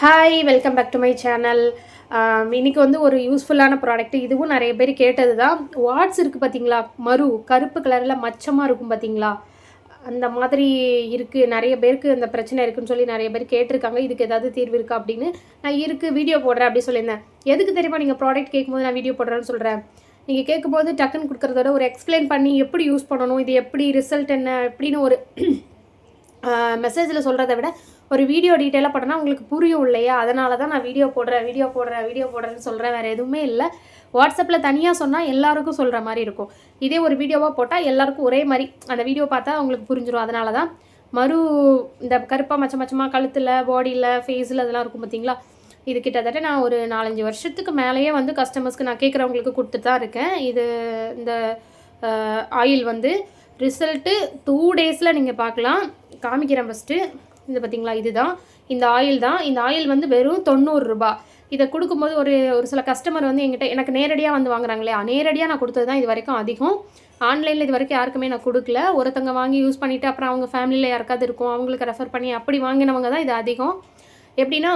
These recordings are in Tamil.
Hi welcome back to my channel இன்னைக்கு வந்து ஒரு யூஸ்ஃபுல்லான ப்ராடக்ட் இதுவும் நிறைய பேர் கேட்டது தான் வாட்ஸ் இருக்குது பார்த்தீங்களா மறு கருப்பு கலரில் மச்சமாக இருக்கும் பார்த்தீங்களா அந்த மாதிரி இருக்குது நிறைய பேருக்கு அந்த பிரச்சனை இருக்குன்னு சொல்லி நிறைய பேர் கேட்டிருக்காங்க. இதுக்கு ஏதாவது தீர்வு இருக்கா அப்படின்னு. நான் இருக்குது வீடியோ போடுறேன் அப்படி சொல்லியிருந்தேன். எதுக்கு தெரியுமா நீங்கள் ப்ராடக்ட் கேட்கும்போது நான் வீடியோ போடுறேன்னு சொல்கிறேன் நீங்கள் கேட்கும்போது டக்குன்னு கொடுக்குறதோட ஒரு எக்ஸ்பிளைன் பண்ணி எப்படி யூஸ் பண்ணணும்? இது எப்படி ரிசல்ட் என்ன? எப்படின்னு ஒரு மெசேஜில் சொல்கிறத விட ஒரு வீடியோ டீட்டெயிலாக போட்டோன்னா உங்களுக்கு புரியும் இல்லையா? அதனால தான் நான் வீடியோ போடுறேன் வீடியோ போடுறேன் வீடியோ போடுறேன்னு சொல்கிறேன் வேறு எதுவுமே இல்லை. வாட்ஸ்அப்பில் தனியாக சொன்னால் எல்லாருக்கும் சொல்கிற மாதிரி இருக்கும். இதே ஒரு வீடியோவாக போட்டால் எல்லாருக்கும் ஒரே மாதிரி அந்த வீடியோ பார்த்தா அவங்களுக்கு புரிஞ்சிடும் அதனால தான் மறு இந்த கருப்பாக மச்ச மச்சமாக கழுத்தில் பாடியில் ஃபேஸில் அதெல்லாம் இருக்கும் பார்த்தீங்களா இது கிட்டத்தட்ட நான் ஒரு நாலஞ்சு வருஷத்துக்கு மேலேயே வந்து கஸ்டமர்ஸ்க்கு நான் கேட்குறவங்களுக்கு கொடுத்துட்டு தான் இருக்கேன். இது இந்த ஆயில் வந்து ரிசல்ட்டு டூ டேஸில் நீங்கள் பார்க்கலாம். காமிக்கிறேன் ஃபஸ்ட்டு. இது பார்த்தீங்களா? இதுதான். இந்த ஆயில் தான். இந்த ஆயில் வந்து வெறும் தொண்ணூறு ரூபாய். இதை கொடுக்கும்போது ஒரு ஒரு சில கஸ்டமர் வந்து எங்கிட்ட எனக்கு நேரடியாக வந்து வாங்குறாங்களே நேரடியாக நான் கொடுத்தது தான் இது வரைக்கும் அதிகம். ஆன்லைனில் இது வரைக்கும் யாருக்குமே நான் கொடுக்கல. ஒருத்தங்க வாங்கி யூஸ் பண்ணிவிட்டு அப்புறம் அவங்க ஃபேமிலியில் யாருக்காவது இருக்கும் அவங்களுக்கு ரெஃபர் பண்ணி அப்படி வாங்கினவங்க தான் இது அதிகம். எப்படின்னா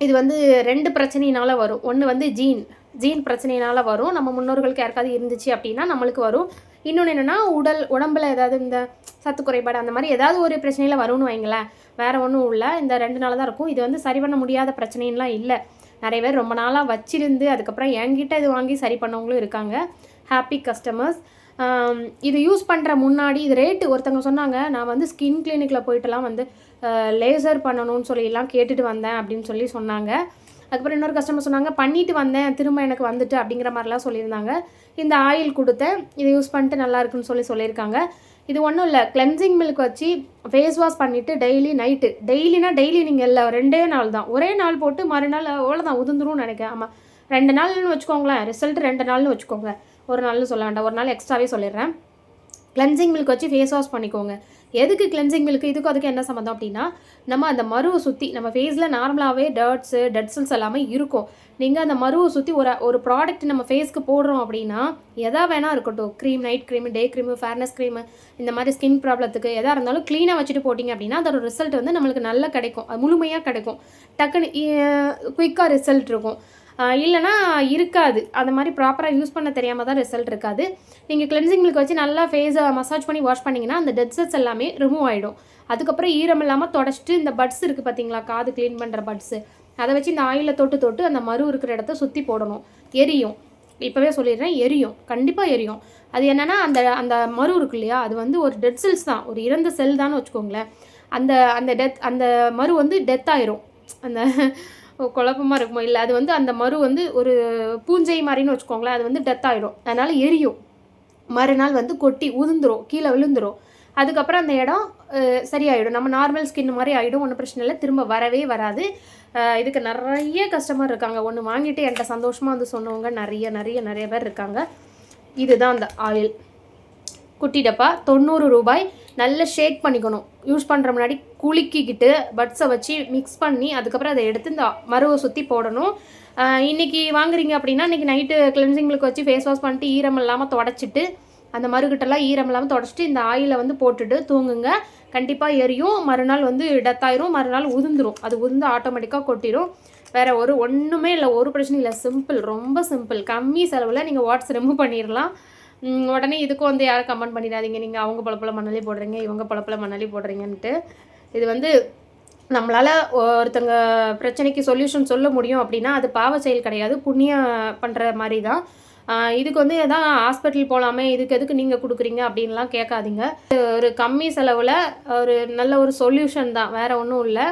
இது வந்து ரெண்டு பிரச்சனையினால் வரும். ஒன்று வந்து ஜீன் ஜீன் பிரச்சனையினால் வரும். நம்ம முன்னோர்களுக்கு யாருக்காவது இருந்துச்சு அப்படின்னா நம்மளுக்கு வரும். இன்னொன்று என்னென்னா உடல் உடம்புல ஏதாவது இந்த சத்து குறைபாடு அந்த மாதிரி ஏதாவது ஒரு பிரச்சனையில் வரும்னு வைங்களேன். வேறு ஒன்றும் இல்லை. இந்த ரெண்டு நாள் தான் இருக்கும். இது வந்து சரி பண்ண முடியாத பிரச்சனைலாம் இல்லை. நிறைய பேர் ரொம்ப நாளாக வச்சிருந்து அதுக்கப்புறம் என்கிட்ட இது வாங்கி சரி பண்ணவங்களும் இருக்காங்க. ஹாப்பி கஸ்டமர்ஸ் இது யூஸ் பண்ணுற முன்னாடி இது ரேட்டு ஒருத்தவங்க சொன்னாங்க நான் வந்து ஸ்கின் கிளினிக்கில் போயிட்டுலாம் வந்து லேசர் பண்ணணும்னு சொல்லிலாம் கேட்டுட்டு வந்தேன் அப்படின்னு சொல்லி சொன்னாங்க. அதுக்கப்புறம் இன்னொரு கஸ்டமர் சொன்னாங்க பண்ணிட்டு வந்தேன் திரும்ப எனக்கு வந்துட்டு அப்படிங்கிற மாதிரிலாம் சொல்லியிருந்தாங்க. இந்த ஆயில் கொடுத்தேன் இதை யூஸ் பண்ணிட்டு நல்லா இருக்குன்னு சொல்லி சொல்லியிருக்காங்க. இது ஒன்றும் இல்லை கிளென்சிங் மில்க் வச்சு ஃபேஸ் வாஷ் பண்ணிவிட்டு டெய்லி நைட்டு டெய்லினா டெய்லி நீங்கள் இல்லை ரெண்டே நாள் தான். ஒரே நாள் போட்டு மறுநாள் அவ்வளோதான் உதிர்ந்துரும்னு நினைக்கிறேன். ஆமாம் ரெண்டு நாள்னு வச்சுக்கோங்களேன் ரிசல்ட் ரெண்டு நாள்னு வச்சுக்கோங்க. ஒரு நாள்னு சொல்ல வேண்டாம் ஒரு நாள் எக்ஸ்ட்ராவே சொல்லிடுறேன். கிளென்சிங் மில்க் வச்சு ஃபேஸ் வாஷ் பண்ணிக்கோங்க. எதுக்கு கிளென்சிங் மில்க் இதுக்கும் அதுக்கு என்ன சம்மந்தம் அப்படின்னா நம்ம அந்த மருவை சுற்றி நம்ம ஃபேஸில் நார்மலாகவே டர்ட்ஸு டெட் செல்ஸ் எல்லாமே இருக்கும். நீங்கள் அந்த மருவை சுற்றி ஒரு ஒரு ப்ராடக்ட் நம்ம ஃபேஸ்க்கு போடுறோம் அப்படின்னா எதா வேணால் இருக்கட்டும். Cream night cream day cream fairness cream இந்த மாதிரி ஸ்கின் ப்ராப்ளத்துக்கு எதாக இருந்தாலும் க்ளீனாக வச்சுட்டு போட்டிங்க அப்படின்னா அதோட ரிசல்ட் வந்து நம்மளுக்கு நல்லா கிடைக்கும். அது முழுமையாக கிடைக்கும். டக்குன்னு குயிக்காக ரிசல்ட் இருக்கும். இல்லைனா இருக்காது. அந்த மாதிரி ப்ராப்பராக யூஸ் பண்ண தெரியாமல் தான் ரிசல்ட் இருக்காது. நீங்கள் கிளென்சிங் மில்க் வச்சு நல்லா ஃபேஸை மசாஜ் பண்ணி வாஷ் பண்ணிங்கன்னா அந்த டெட் செல்ஸ் எல்லாமே ரிமூவ் ஆகிடும் அதுக்கப்புறம் ஈரம் இல்லாமல் தொடச்சிட்டு இந்த பட்ஸ் இருக்குது பார்த்தீங்களா காது க்ளீன் பண்ணுற பட்ஸு அதை வச்சு இந்த ஆயிலில் தொட்டு தொட்டு அந்த மறு இருக்கிற இடத்த சுற்றி போடணும். எரியும். இப்போவே சொல்லிடுறேன் எரியும். கண்டிப்பாக எரியும். அது என்னென்னா அந்த அந்த மறு இருக்கு இல்லையா? அது வந்து ஒரு டெட் செல்ஸ் தான். ஒரு இறந்த செல் தான் வச்சுக்கோங்களேன். அந்த அந்த டெத் அந்த மறு வந்து டெத் ஆயிரும். அந்த குழப்பமாக இருக்குமோ? இல்லை அது வந்து அந்த மறு வந்து ஒரு பூஞ்சை மாதிரின்னு வச்சுக்கோங்களேன் அது வந்து டெத் ஆகிடும் அதனால் எரியும். மறுநாள் வந்து கொட்டி உதிந்துரும் கீழே விழுந்துரும். அதுக்கப்புறம் அந்த இடம் சரியாயிடும். நம்ம நார்மல் ஸ்கின் மாதிரி ஆகிடும் ஒன்றும் பிரச்சனை இல்லை. திரும்ப வரவே வராது. இதுக்கு நிறைய கஸ்டமர் இருக்காங்க. ஒன்று வாங்கிட்டு என்கிட்ட சந்தோஷமாக வந்து சொன்னவங்க நிறைய நிறைய நிறைய பேர் இருக்காங்க. இதுதான் அந்த ஆயில் குட்டி டப்பா தொண்ணூறு ரூபாய். நல்ல ஷேக் பண்ணிக்கணும். யூஸ் பண்ணுற முன்னாடி குலுக்கிக்கிட்டு பட்ஸை வச்சு மிக்ஸ் பண்ணி அதுக்கப்புறம் அதை எடுத்து இந்த மருவை சுற்றி போடணும். இன்றைக்கி வாங்குறீங்க அப்படின்னா இன்றைக்கி நைட்டு கிளென்சிங் மில்க் வச்சு ஃபேஸ் வாஷ் பண்ணிட்டு ஈரம் இல்லாமல் தொடச்சிட்டு அந்த மறுகிட்டெல்லாம் ஈரம் இல்லாமல் தொடச்சிட்டு இந்த ஆயிலை வந்து போட்டுட்டு தூங்குங்க. கண்டிப்பாக எரியும். மறுநாள் வந்து டெத்தாயிரும் மறுநாள் உதிர்ந்துரும். அது உதிர்ந்து ஆட்டோமேட்டிக்காக கொட்டிடும் வேறு ஒரு ஒன்றுமே இல்லை. ஒரு பிரச்சனையும் இல்லை. சிம்பிள் ரொம்ப சிம்பிள் கம்மி செலவில் நீங்கள் வாட்ஸ் ரிமூவ் பண்ணிடலாம். உடனே இதுக்கும் வந்து யாரும் கமெண்ட் பண்ணிடாதீங்க. நீங்கள் அவங்க பழப்பழ மணலி போடுறீங்க இவங்க பழப்பழ மணலி போடுறீங்கன்ட்டு. இது வந்து நம்மளால் ஒருத்தங்க பிரச்சனைக்கு சொல்யூஷன் சொல்ல முடியும் அப்படின்னா அது பாவ செயல் கிடையாது புண்ணியம் பண்ணுற மாதிரி தான் இதுக்கு வந்து எதாவது ஹாஸ்பிட்டல் போகலாமே இதுக்கு எதுக்கு நீங்கள் கொடுக்குறீங்க அப்படின்லாம் கேட்காதீங்க. ஒரு கம்மி செலவில் ஒரு நல்ல ஒரு சொல்யூஷன் தான் வேறு ஒன்றும் இல்லை.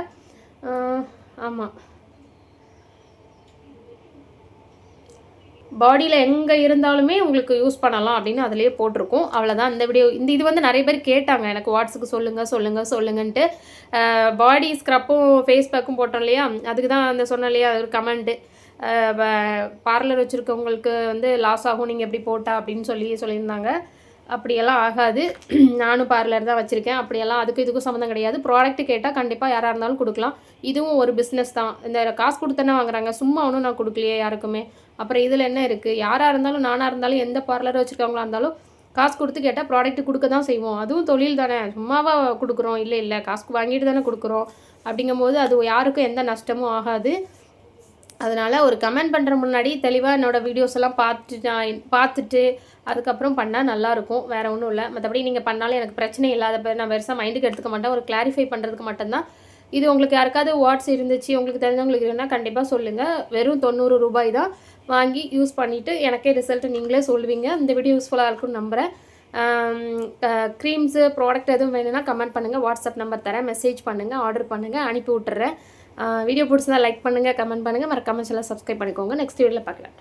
ஆமாம் பாடியில் எங்கே இருந்தாலுமே உங்களுக்கு யூஸ் பண்ணலாம் அப்படின்னு அதிலே போட்டிருக்கோம். அவ்வளோதான் இந்த வீடியோ இந்த இது வந்து நிறைய பேர் கேட்டாங்க. எனக்கு வாட்ஸுக்கு சொல்லுங்கள் சொல்லுங்கள் சொல்லுங்கன்ட்டு. பாடி ஸ்க்ரப்பும் ஃபேஸ் பேக்கும் போட்டோம் இல்லையா? அதுக்கு தான் அந்த சொன்னோம் இல்லையா? ஒரு கமெண்ட்டு பார்லர் வச்சுருக்கவங்களுக்கு வந்து லாஸ் ஆகும் நீங்கள் எப்படி போட்டா அப்படின்னு சொல்லி சொல்லியிருந்தாங்க. அப்படியெல்லாம் ஆகாது. நானும் பார்லர் தான் வச்சுருக்கேன். அப்படியெல்லாம் அதுக்கு இதுக்கும் சம்மந்தம் கிடையாது. ப்ராடக்ட் கேட்டால் கண்டிப்பாக யாராக இருந்தாலும் கொடுக்கலாம். இதுவும் ஒரு பிஸ்னஸ் தான். இந்த காசு கொடுத்தனே வாங்குறாங்க. சும்மா ஒன்றும் நான் கொடுக்கலையே யாருக்குமே. அப்புறம் இதில் என்ன இருக்குது யாராக இருந்தாலும் நானாக இருந்தாலும் எந்த பார்லர் வச்சுருக்கவங்களா இருந்தாலும் காசு கொடுத்து கேட்டால் ப்ராடக்ட் கொடுக்க தான் செய்வோம். அதுவும் தொழில் தானே. சும்மாவாக கொடுக்குறோம். இல்லை இல்லை. காசுக்கு வாங்கிட்டு தானே கொடுக்குறோம். அப்படிங்கும்போது அது யாருக்கும் எந்த நஷ்டமும் ஆகாது. அதனால் ஒரு கமெண்ட் பண்ணுற முன்னாடி தெளிவாக என்னோடய வீடியோஸ் எல்லாம் பார்த்துட்டு நான் பார்த்துட்டு அதுக்கப்புறம் பண்ணால் நல்லாயிருக்கும் வேறு ஒன்றும் இல்லை. மற்றபடி நீங்கள் பண்ணாலும் எனக்கு பிரச்சனை இல்லாத பேர் நான் பெருசாக மைண்டுக்கு எடுத்துக்க மாட்டேன். ஒரு கிளாரிஃபை பண்ணுறதுக்கு மட்டும்தான். இது உங்களுக்கு யாருக்காவது வாட்ஸ் இருந்துச்சு உங்களுக்கு தெரிஞ்சவங்களுக்கு இருந்தால் கண்டிப்பாக சொல்லுங்கள் வெறும் தொண்ணூறு ரூபாய் தான் வாங்கி யூஸ் பண்ணிவிட்டு எனக்கே ரிசல்ட்டு நீங்களே சொல்லுவீங்க. இந்த வீடியோ யூஸ்ஃபுல்லாக இருக்கும்னு நம்புகிறேன் க்ரீம்ஸு ப்ராடக்ட் எதுவும் வேணும்னா கமெண்ட் பண்ணுங்கள் வாட்ஸ்அப் நம்பர் தரேன். மெசேஜ் பண்ணுங்கள் ஆர்டர் பண்ணுங்கள் அனுப்பி விட்டுறேன். வீடியோ பிடிச்சதா லைக் பண்ணுங்கள் கமெண்ட் பண்ணுங்கள் மறக்காமல் எல்லாம் சப்ஸ்கிரைப் பண்ணிக்கோங்க. நெக்ஸ்ட் வீடியோவில் பார்க்கலாம்.